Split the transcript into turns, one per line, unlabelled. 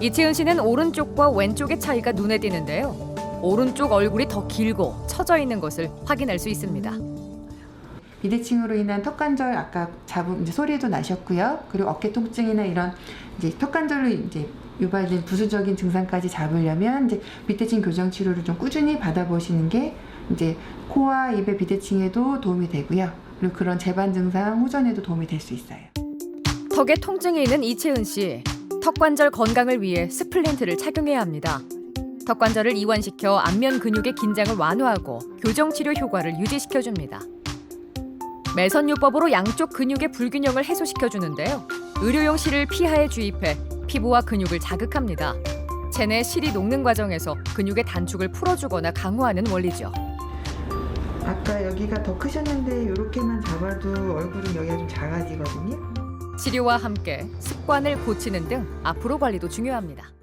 이채은 씨는 오른쪽과 왼쪽의 차이가 눈에 띄는데요. 오른쪽 얼굴이 더 길고 처져 있는 것을 확인할 수 있습니다.
비대칭으로 인한 턱관절 아까 잡음 이제 소리도 나셨고요. 그리고 어깨 통증이나 이런 이제 턱관절로 이제 유발된 부수적인 증상까지 잡으려면 이제 비대칭 교정 치료를 좀 꾸준히 받아보시는 게 이제 코와 입의 비대칭에도 도움이 되고요. 그리고 그런 재반 증상 호전에도 도움이 될 수 있어요.
턱에 통증이 있는 이채은 씨. 턱관절 건강을 위해 스플린트를 착용해야 합니다. 턱관절을 이완시켜 안면 근육의 긴장을 완화하고 교정 치료 효과를 유지시켜 줍니다. 매선 요법으로 양쪽 근육의 불균형을 해소시켜 주는데요. 의료용 실을 피하에 주입해 피부와 근육을 자극합니다. 체내 실이 녹는 과정에서 근육의 단축을 풀어주거나 강화하는 원리죠.
아까 여기가 더 크셨는데 이렇게만 잡아도 얼굴은 여기가 좀 작아지거든요.
치료와 함께 습관을 고치는 등 앞으로 관리도 중요합니다.